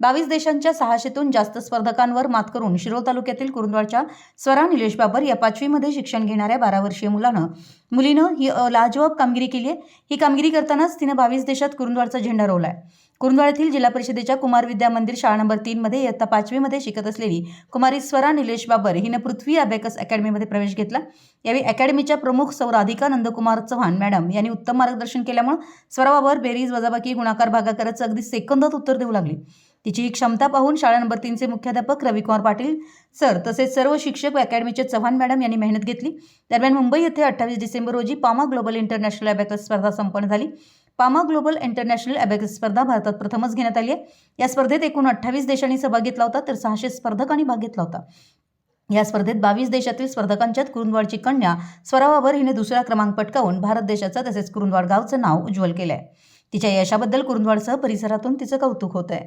बावीस देशांच्या सहाशेतून जास्त स्पर्धकांवर मात करून शिरोळ तालुक्यातील कुरुंदवाडच्या स्वरा निलेश बाबर या पाचवीमध्ये शिक्षण घेणाऱ्या बारा वर्षीय मुलानं मुलीनं ही लाजवाब कामगिरी केली आहे. ही कामगिरी करतानाच तिनं बावीस देशात कुरुंदवाडचा झेंडा रोवला आहे कुरुंदवाड येथील जिल्हा परिषदेच्या कुमार विद्या मंदिर शाळा नंबर तीनमध्ये इयत्ता पाचवीमध्ये शिकत असलेली कुमारी स्वरा निलेश बाबर हिनं पृथ्वी अबॅकस अकॅडमीमध्ये प्रवेश घेतला. यावेळी अकॅडमीच्या प्रमुख सौ राधिका नंदकुमार चव्हाण मॅडम यांनी उत्तम मार्गदर्शन केल्यामुळे स्वरा बाबर बेरीज वजाबाकी गुणाकार भागाकाराचं अगदी सेकंदात उत्तर देऊ लागली. तिची ही क्षमता पाहून शाळा नंबर तीनचे मुख्याध्यापक रविकुमार पाटील सर तसेच सर्व शिक्षक व अकॅडमीचे चव्हाण मॅडम यांनी मेहनत घेतली. दरम्यान मुंबई येथे अठ्ठावीस डिसेंबर रोजी पामा ग्लोबल इंटरनॅशनल अबॅकस स्पर्धा संपन्न झाली. पामा ग्लोबल इंटरनॅशनल अबॅकस स्पर्धा भारतात प्रथमच घेण्यात आली आहे. या स्पर्धेत एकूण अठ्ठावीस देशांनी सहभाग घेतला होता तर सहाशे स्पर्धकांनी भाग घेतला होता. या स्पर्धेत बावीस देशातील स्पर्धकांच्यात कुरुंदवाडची कन्या स्वरावावर हिने दुसरा क्रमांक पटकावून भारत देशाचं तसेच कुरुंदवाड गावचं नाव उज्ज्वल केलं आहे तिच्या यशाबद्दल कुरुंदवाडसह परिसरातून तिचं कौतुक होत आहे